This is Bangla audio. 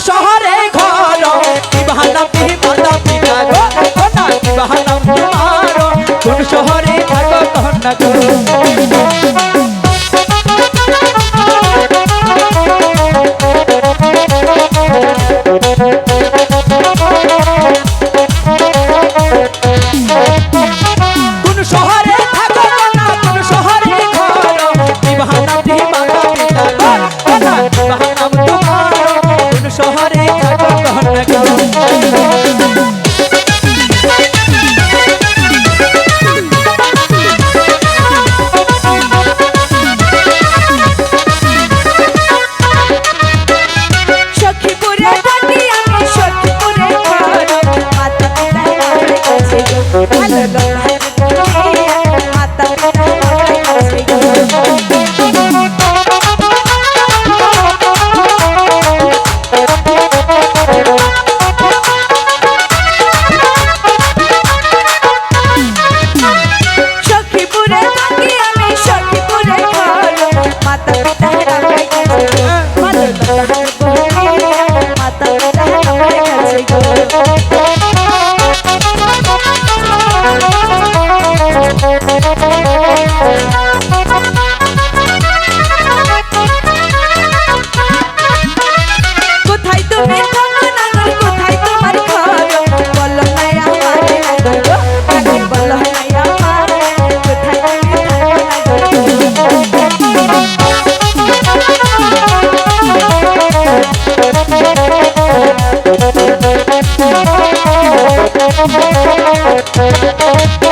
শহরে ঘর। বাহানা পিহি মাতা পিতা গো কোনা তখন না Thank